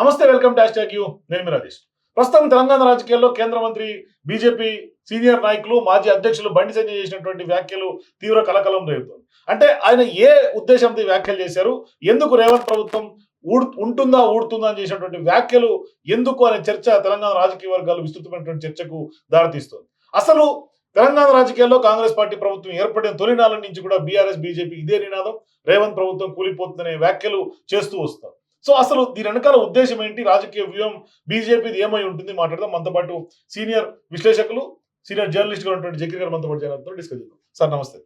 నమస్తే welcome dash hash you. నేను రాజేష్. ప్రస్తుతం తెలంగాణ రాజకీయాల్లో కేంద్ర మంత్రి బీజేపీ సీనియర్ నాయకులు మాజీ అధ్యక్షులు బండి సంజయ్ చేసినటువంటి వ్యాఖ్యలు తీవ్ర కలకలం రేపుతోంది. అంటే ఆయన ఏ ఉద్దేశంతో వ్యాఖ్యలు చేశారు? ఎందుకు రేవంత్ ప్రభుత్వం ఊడ్ ఉంటుందా ఊడుతుందా అని చేసినటువంటి వ్యాఖ్యలు ఎందుకు అనే చర్చ తెలంగాణ రాజకీయ వర్గాలు విస్తృతమైనటువంటి చర్చకు దారితీస్తుంది. అసలు తెలంగాణ రాజకీయాల్లో కాంగ్రెస్ పార్టీ ప్రభుత్వం ఏర్పడిన తొలినాల నుంచి కూడా బీఆర్ఎస్ బీజేపీ ఇదే నినాదం. రేవంత్ ప్రభుత్వం కూలిపోతుందనే వ్యాఖ్యలు చేస్తూ వస్తారు సో అసలు దీని వెనకాల ఉద్దేశం ఏంటి? రాజకీయ వ్యూహం బీజేపీది ఏమై ఉంటుంది మాట్లాడదాం. మనతో పాటు సీనియర్ విశ్లేషకులు సీనియర్ జర్నలిస్ట్గా ఉన్నటువంటి జగ్గి గారు మనతో పాటు డిస్కస్ చేద్దాం. సార్ నమస్తే.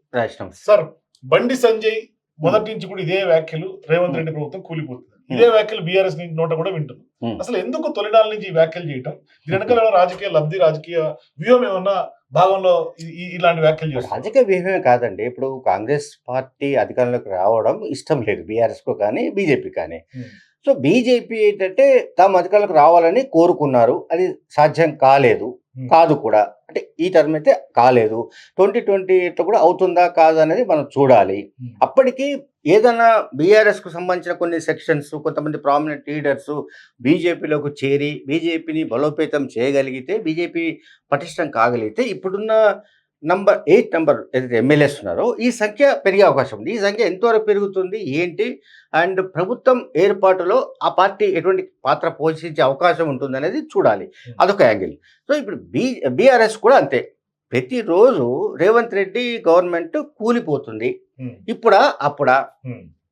సార్ బండి సంజయ్ మొదటి నుంచి కూడా ఇదే వ్యాఖ్యలు రేవంత్ రెడ్డి ప్రభుత్వం కూలిపోతుంది. ఇదే వ్యాఖ్యలు బీఆర్ఎస్ నోట కూడా వింటున్నాం. Hmm. అసలు ఎందుకు తొలినాళ్ళ నుంచి ఈ వ్యాఖ్యలు చేయటం? దీని వెనకాల రాజకీయ లబ్ధి రాజకీయ వ్యూహం ఏమన్నా భాగంలో ఇలాంటి వ్యాఖ్యలు చేస్తారు? రాజకీయ వ్యూహమే కాదండి. ఇప్పుడు కాంగ్రెస్ పార్టీ అధికారంలోకి రావడం ఇష్టం లేదు. బీఆర్ఎస్కు కానీ బీజేపీ కానీ. సో బీజేపీ ఏంటంటే తాము అధికారంలోకి రావాలని కోరుకున్నారు. అది సాధ్యం కాలేదు. కాదు కూడా. అంటే ఈ టర్మ్ అయితే కాలేదు. ట్వంటీ ట్వంటీ కూడా అవుతుందా కాదా అనేది మనం చూడాలి. అప్పటికి ఏదైనా బీఆర్ఎస్కు సంబంధించిన కొన్ని సెక్షన్స్ కొంతమంది ప్రామినెంట్ లీడర్స్ బీజేపీలోకి చేరి బీజేపీని బలోపేతం చేయగలిగితే బీజేపీ పటిష్టం కాగలిగితే ఇప్పుడున్న నంబర్ ఎయిట్ నంబర్ ఏదైతే ఎమ్మెల్యేస్ ఉన్నారో ఈ సంఖ్య పెరిగే అవకాశం ఉంది. ఈ సంఖ్య ఎంతవరకు పెరుగుతుంది ఏంటి? అండ్ ప్రభుత్వం ఏర్పాటులో ఆ పార్టీ ఎటువంటి పాత్ర పోషించే అవకాశం ఉంటుంది అనేది చూడాలి అదొక యాంగిల్. సో ఇప్పుడు బీ బీఆర్ఎస్ కూడా అంతే. ప్రతిరోజు రేవంత్ రెడ్డి గవర్నమెంట్ కూలిపోతుంది. ఇప్పుడా అప్పుడా.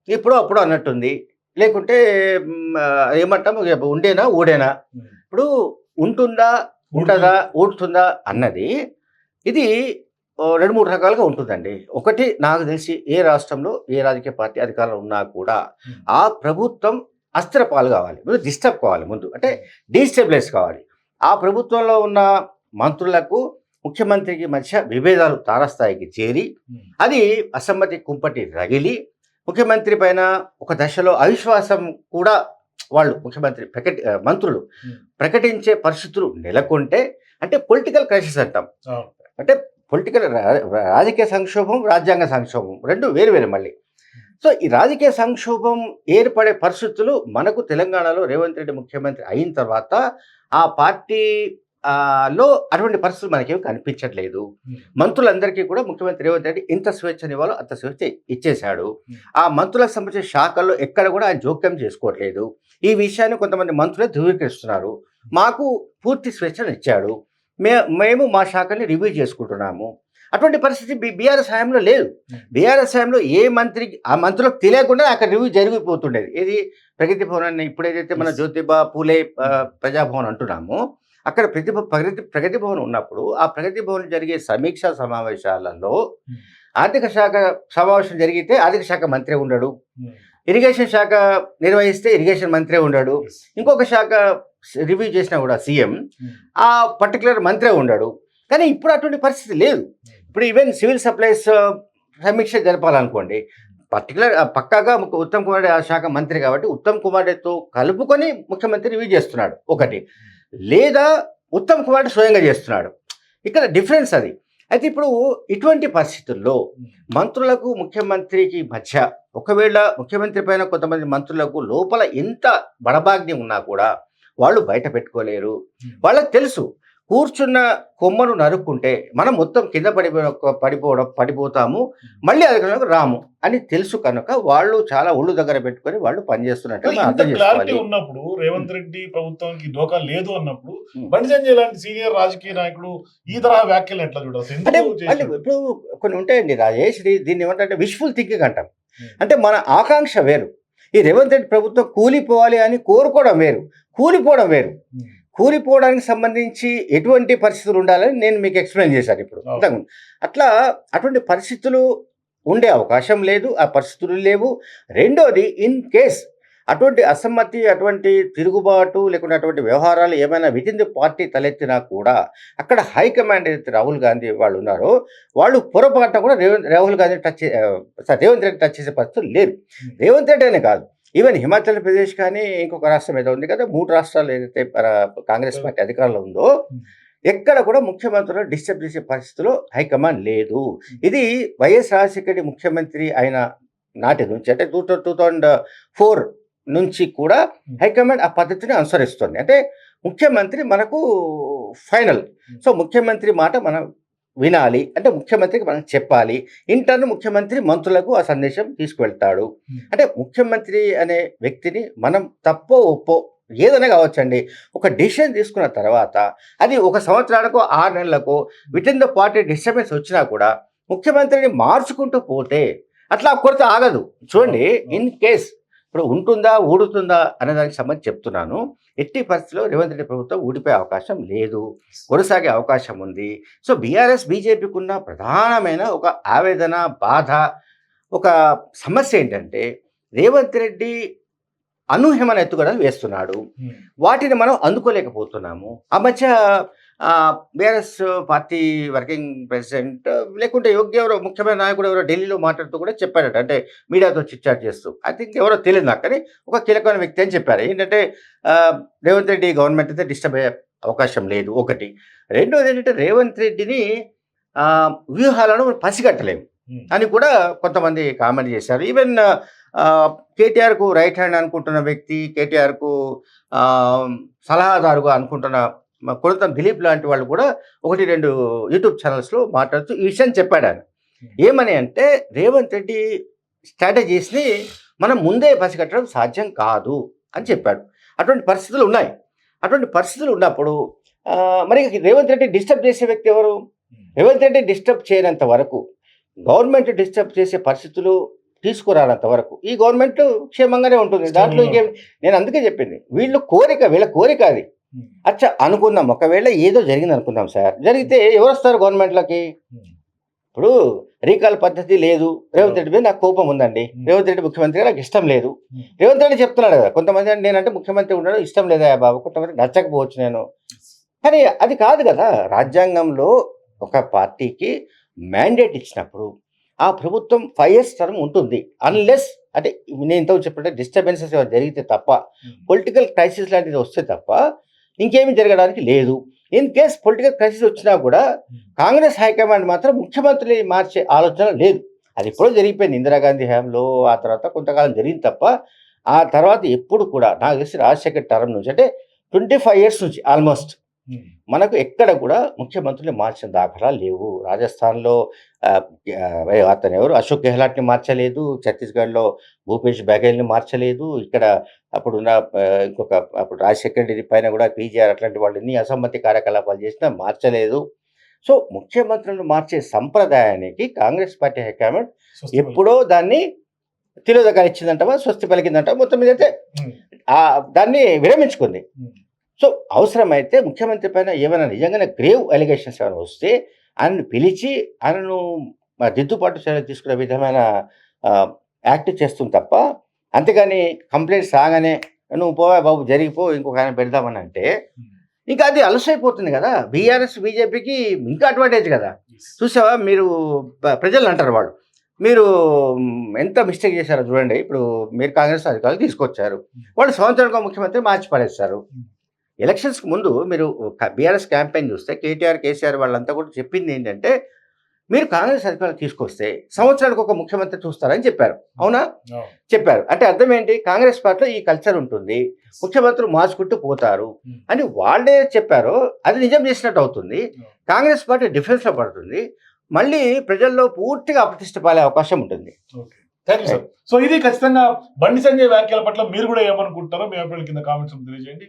ఇప్పుడు అప్పుడు అన్నట్టుంది. లేకుంటే ఏమంటాం ఉండేనా ఊడేనా. ఇప్పుడు ఉంటుందా ఉంటుందా ఊడుతుందా? అన్నది ఇది రెండు మూడు రకాలుగా ఉంటుందండి. ఒకటి నాకు తెలిసి ఏ రాష్ట్రంలో ఏ రాజకీయ పార్టీ అధికారంలో ఉన్నా కూడా. ఆ ప్రభుత్వం అస్త్రపాలు కావాలి. ముందు డిస్టర్బ్ కావాలి ముందు. అంటే డీస్టెబిలైజ్ కావాలి. ఆ ప్రభుత్వంలో ఉన్న మంత్రులకు ముఖ్యమంత్రికి మధ్య విభేదాలు తారస్థాయికి చేరి. అది అసమ్మతి కుంపటి రగిలి ముఖ్యమంత్రి పైన ఒక దశలో అవిశ్వాసం కూడా వాళ్ళు ముఖ్యమంత్రి ప్రకటి మంత్రులు. ప్రకటించే పరిస్థితులు నెలకొంటే అంటే పొలిటికల్ క్రైసిస్ అంటాం. అంటే పొలిటికల్ రాజకీయ సంక్షోభం రాజ్యాంగ సంక్షోభం రెండు వేరు వేరు మళ్ళీ సో ఈ రాజకీయ సంక్షోభం ఏర్పడే పరిస్థితులు మనకు తెలంగాణలో రేవంత్ రెడ్డి ముఖ్యమంత్రి అయిన తర్వాత ఆ పార్టీ లో అటువంటి పరిస్థితులు మనకేమి కనిపించట్లేదు. మంత్రులందరికీ కూడా ముఖ్యమంత్రి రేవంత్ రెడ్డి ఇంత స్వేచ్ఛనివ్వాలో అంత స్వేచ్ఛ ఇచ్చేశాడు. ఆ మంత్రులకు సంబంధించిన శాఖల్లో ఎక్కడ కూడా ఆయన జోక్యం చేసుకోవట్లేదు. ఈ విషయాన్ని కొంతమంది మంత్రులే ధృవీకరిస్తున్నారు. మాకు పూర్తి స్వేచ్ఛను ఇచ్చాడు. మే మేము మా శాఖని రివ్యూ చేసుకుంటున్నాము. అటువంటి పరిస్థితి బి బీఆర్ఎస్ హయాంలో లేదు. బీఆర్ఎస్ హయాంలో ఏ మంత్రి ఆ మంత్రులకు తెలియకుండా అక్కడ రివ్యూ జరిగిపోతుండేది. ఇది ప్రగతి భవన్ అని ఇప్పుడు ఏదైతే మన. జ్యోతిబా పూలే ప్రజాభవన్ అంటున్నామో అక్కడ ప్రతి ప్రగతి ప్రగతి భవన్ ఉన్నప్పుడు ఆ ప్రగతి భవన్ జరిగే సమీక్షా సమావేశాలలో. ఆర్థిక శాఖ సమావేశం జరిగితే ఆర్థిక శాఖ మంత్రి ఉండడు. ఇరిగేషన్ శాఖ నిర్వహిస్తే ఇరిగేషన్ మంత్రి ఉండడు. ఇంకొక శాఖ రివ్యూ చేసినా కూడా సీఎం. ఆ పర్టికులర్ మంత్రే ఉండడు కానీ ఇప్పుడు అటువంటి పరిస్థితి లేదు ఇప్పుడు ఈవెన్ సివిల్ సప్లైస్ సమీక్ష జరపాలనుకోండి పర్టికులర్ పక్కాగా ఉత్తమ్ కుమార్ ఆ శాఖ మంత్రి కాబట్టి ఉత్తమ్ కుమార్ రెడ్డితో కలుపుకొని ముఖ్యమంత్రి రివ్యూ చేస్తున్నాడు ఒకటి లేదా ఉత్తమ్ కుమార్ స్వయంగా చేస్తున్నాడు. ఇక్కడ డిఫరెన్స్ అది. అయితే ఇప్పుడు ఇటువంటి పరిస్థితుల్లో మంత్రులకు ముఖ్యమంత్రికి మధ్య ఒకవేళ ముఖ్యమంత్రి పైన కొంతమంది మంత్రులకు లోపల ఎంత బడబాగ్ని ఉన్నా కూడా వాళ్ళు బయట పెట్టుకోలేరు. వాళ్ళకి తెలుసు కూర్చున్న కొమ్మను నరుక్కుంటే మనం మొత్తం కింద పడిపో పడిపోవడం పడిపోతాము. మళ్ళీ అధికారంలోకి రాము అని తెలుసు కనుక వాళ్ళు చాలా ఒళ్ళు దగ్గర పెట్టుకొని వాళ్ళు పనిచేస్తున్నట్టు ఉన్నప్పుడు రేవంత్ రెడ్డి ప్రభుత్వానికి డోకా లేదు అన్నప్పుడు. బండి సంజయ్ లాంటి సీనియర్ రాజకీయ నాయకుడు ఈ తరహా వ్యాఖ్యలు ఎట్లా చూడాలి? అంటే? ఇప్పుడు కొన్ని ఉంటాయండి రాజేష్ దీ- దీన్ని ఏమంటే విష్ఫుల్ థింకింగ్ అంటాం. అంటే మన ఆకాంక్ష వేరు. ఈ రేవంత్ రెడ్డి ప్రభుత్వం కూలిపోవాలి అని కోరుకోవడం వేరు. కూలిపోవడం వేరు. కూలిపోవడానికి సంబంధించి ఎటువంటి పరిస్థితులు ఉండాలని నేను మీకు ఎక్స్ప్లెయిన్ చేశాను ఇప్పుడు అవును. ఇంతకుముందు. అట్లా అటువంటి పరిస్థితులు ఉండే అవకాశం లేదు ఆ పరిస్థితులు లేవు రెండోది ఇన్ కేస్ అటువంటి అసమ్మతి అటువంటి తిరుగుబాటు లేకుంటే అటువంటి వ్యవహారాలు ఏమైనా విత్ ఇన్ ది పార్టీ తలెత్తినా కూడా అక్కడ హైకమాండ్ ఏదైతే రాహుల్ గాంధీ వాళ్ళు ఉన్నారో వాళ్ళు పొరపాటున కూడా రేవంత్ రాహుల్ గాంధీ టచ్ రేవంత్ రెడ్డి టచ్ చేసే పరిస్థితులు లేరు. రేవంత్ రెడ్డి అనే కాదు ఈవెన్ హిమాచల్ ప్రదేశ్ కానీ ఇంకొక రాష్ట్రం ఏదో ఉంది కదా మూడు రాష్ట్రాలు ఏదైతే కాంగ్రెస్ పార్టీ అధికారంలో ఉందో Hmm. ఎక్కడ కూడా ముఖ్యమంత్రులను డిస్టర్బ్ చేసే పరిస్థితిలో హైకమాండ్ లేదు. ఇది వైఎస్ రాజశేఖర రెడ్డి ముఖ్యమంత్రి అయిన నాటి నుంచి అంటే టూ టూ థౌజండ్ ఫోర్ నుంచి కూడా హైకమాండ్ ఆ పద్ధతిని అనుసరిస్తుంది. అంటే ముఖ్యమంత్రి మనకు ఫైనల్. సో ముఖ్యమంత్రి మాట మనం వినాలి. అంటే ముఖ్యమంత్రికి మనం చెప్పాలి. ఇంటర్న్ ముఖ్యమంత్రి మంత్రులకు ఆ సందేశం తీసుకువెళ్తాడు. అంటే ముఖ్యమంత్రి అనే వ్యక్తిని మనం తప్పో ఒప్పో ఏదైనా కావచ్చండి. ఒక డిసిషన్ తీసుకున్న తర్వాత అది ఒక సంవత్సరానికో ఆరు నెలలకు with in the party disturbance వచ్చినా కూడా ముఖ్యమంత్రిని మార్చుకుంటూ పోతే అట్లా కొరత ఆగదు. చూడండి ఇన్ కేస్ ఇప్పుడు ఉంటుందా ఊడుతుందా అనే దానికి సంబంధించి చెప్తున్నాను. ఎట్టి పరిస్థితిలో రేవంత్ రెడ్డి ప్రభుత్వం ఊడిపోయే అవకాశం లేదు కొనసాగే అవకాశం ఉంది. సో బీఆర్ఎస్ బీజేపీకి ఉన్న ప్రధానమైన ఒక ఆవేదన బాధ ఒక సమస్య ఏంటంటే రేవంత్ రెడ్డి అనూహ్యమైన ఎత్తుగడలు వేస్తున్నాడు. వాటిని మనం అందుకోలేకపోతున్నాము. ఆ మధ్య బీఆర్ఎస్ పార్టీ వర్కింగ్ ప్రెసిడెంట్ లేకుంటే యోగ్య ఎవరో ముఖ్యమైన నాయకుడు ఎవరో ఢిల్లీలో మాట్లాడుతూ కూడా చెప్పాడట అంటే మీడియాతో చిట్చాట్ చేస్తూ. ఐ థింక్ ఎవరో తెలియదు నాకు కానీ ఒక కీలకమైన వ్యక్తి అని చెప్పారు. ఏంటంటే రేవంత్ రెడ్డి గవర్నమెంట్ అయితే డిస్టర్బ్ అయ్యే అవకాశం లేదు. ఒకటి. రెండోది ఏంటంటే రేవంత్ రెడ్డిని వ్యూహాలను పసిగట్టలేము. అని కూడా కొంతమంది కామెంట్ చేశారు. ఈవెన్ కేటీఆర్కు రైట్ హ్యాండ్ అనుకుంటున్న వ్యక్తి కేటీఆర్కు సలహాదారుగా అనుకుంటున్న కొడతం దిలీప్ లాంటి వాళ్ళు కూడా ఒకటి రెండు యూట్యూబ్ ఛానల్స్లో మాట్లాడుతూ ఈ విషయం చెప్పాడు ఆయన. ఏమని అంటే రేవంత్ రెడ్డి స్ట్రాటజీస్ని మనం ముందే పసిగట్టడం సాధ్యం కాదు అని చెప్పాడు. అటువంటి పరిస్థితులు ఉన్నాయి. అటువంటి పరిస్థితులు ఉన్నప్పుడు మరి రేవంత్ రెడ్డి డిస్టర్బ్ చేసే వ్యక్తి ఎవరు? రేవంత్ రెడ్డి డిస్టర్బ్ చేయనంత వరకు గవర్నమెంట్ డిస్టర్బ్ చేసే పరిస్థితులు తీసుకురానంత వరకు ఈ గవర్నమెంట్ క్షేమంగానే ఉంటుంది. దాంట్లో ఇంకేం నేను అందుకే చెప్పింది. వీళ్ళు కోరిక వీళ్ళ కోరిక అది. అచ్చా అనుకుందాం. ఒకవేళ ఏదో జరిగింది అనుకుందాం సార్. జరిగితే ఎవరు వస్తారు గవర్నమెంట్లోకి ఇప్పుడు రీకాల్ పద్ధతి లేదు. రేవంత్ రెడ్డి మీద నాకు కోపం ఉందండి. రేవంత్ రెడ్డి ముఖ్యమంత్రిగా నాకు ఇష్టం లేదు. రేవంత్ రెడ్డి చెప్తున్నాడు కదా కొంతమంది అంటే నేనంటే ముఖ్యమంత్రి ఉండడం ఇష్టం లేదా బాబు? కొంతమంది నచ్చకపోవచ్చు నేను. కానీ అది కాదు కదా రాజ్యాంగంలో ఒక పార్టీకి మ్యాండేట్ ఇచ్చినప్పుడు ఆ ప్రభుత్వం ఫైవ్ ఇయర్స్ టర్మ్ ఉంటుంది. అన్లెస్ అంటే నేను ఇంతకు చెప్పినట్టు డిస్టర్బెన్సెస్ జరిగితే తప్ప పొలిటికల్ క్రైసిస్ లాంటిది వస్తే తప్ప ఇంకేమీ జరగడానికి లేదు. ఇన్ కేస్ పొలిటికల్ క్రైసిస్ వచ్చినా కూడా కాంగ్రెస్ హైకమాండ్ మాత్రం ముఖ్యమంత్రి మార్చే ఆలోచన లేదు. అది ఎప్పుడో జరిగిపోయింది. ఇందిరాగాంధీ హయాంలో ఆ తర్వాత కొంతకాలం జరిగింది తప్ప ఆ తర్వాత ఎప్పుడు కూడా నాకు తెలిసి రాజశేఖర్ టర్మ్ నుంచి అంటే ట్వంటీ ఫైవ్ ఇయర్స్ నుంచి ఆల్మోస్ట్ మనకు ఎక్కడ కూడా ముఖ్యమంత్రులు మార్చిన దాఖలాలు లేవు. రాజస్థాన్లో అతను ఎవరు? అశోక్ గెహ్లాట్ని మార్చలేదు. ఛత్తీస్గఢ్లో భూపేష్ బఘేల్ని మార్చలేదు. ఇక్కడ అప్పుడు ఉన్న ఆ, ఇంకొక అప్పుడు రాజశేఖర్ రెడ్డి పైన కూడా పీజీఆర్ అట్లాంటి వాళ్ళని అసమ్మతి కార్యకలాపాలు చేసినా మార్చలేదు. సో ముఖ్యమంత్రులను మార్చే సంప్రదాయానికి కాంగ్రెస్ పార్టీ హైకమాండ్ ఎప్పుడో దాన్ని తిలోదకాలు ఇచ్చిందంటవా స్వస్తి పలికిందంట మొత్తం మీద అయితే దాన్ని విరమించుకుంది. సో అవసరమైతే ముఖ్యమంత్రి పైన ఏమైనా నిజంగానే గ్రేవ్ అలిగేషన్స్ ఏమైనా వస్తే ఆయనను పిలిచి ఆయనను దిద్దుబాటు చర్యలు తీసుకునే విధమైన యాక్ట్ చేస్తుంది తప్ప అంతేగాని కంప్లైంట్స్ రాగానే నువ్వు పోవా బాబు జరిగిపో ఇంకొక ఆయన పెడదామని అంటే ఇంకా అది అలసైపోతుంది కదా. బీఆర్ఎస్ బీజేపీకి ఇంకా అడ్వాంటేజ్ కదా. చూసావా? మీరు ప్రజలు అంటారు వాళ్ళు. మీరు ఎంత మిస్టేక్ చేశారో చూడండి. ఇప్పుడు మీరు కాంగ్రెస్ అధికారులు తీసుకొచ్చారు. వాళ్ళు సంవత్సరానికి ముఖ్యమంత్రి మార్చి పడేస్తారు ఎలక్షన్స్కి ముందు మీరు బీఆర్ఎస్ క్యాంపెయిన్ చూస్తే కేటీఆర్ కేసీఆర్ వాళ్ళంతా కూడా చెప్పింది ఏంటంటే మీరు కాంగ్రెస్ అధికారులు తీసుకొస్తే సంవత్సరానికి ఒక ముఖ్యమంత్రి చూస్తారని చెప్పారు. అవునా? చెప్పారు. అంటే అర్థం ఏంటి? కాంగ్రెస్ పార్టీలో ఈ కల్చర్ ఉంటుంది. ముఖ్యమంత్రులు మార్చుకుంటూ పోతారు. Hmm. అని వాళ్ళే చెప్పారో అది నిజం చేసినట్టు అవుతుంది. కాంగ్రెస్ పార్టీ డిఫెన్స్లో పడుతుంది. మళ్ళీ ప్రజల్లో పూర్తిగా అప్రతిష్ట పాలే అవకాశం ఉంటుంది. థ్యాంక్ యూ సార్ సో ఇది ఖచ్చితంగా బండి సంజయ్ వ్యాఖ్యల పట్ల మీరు కూడా ఏమనుకుంటారో మీ అభిప్రాయాల కింద కామెంట్స్ తెలియజేయండి.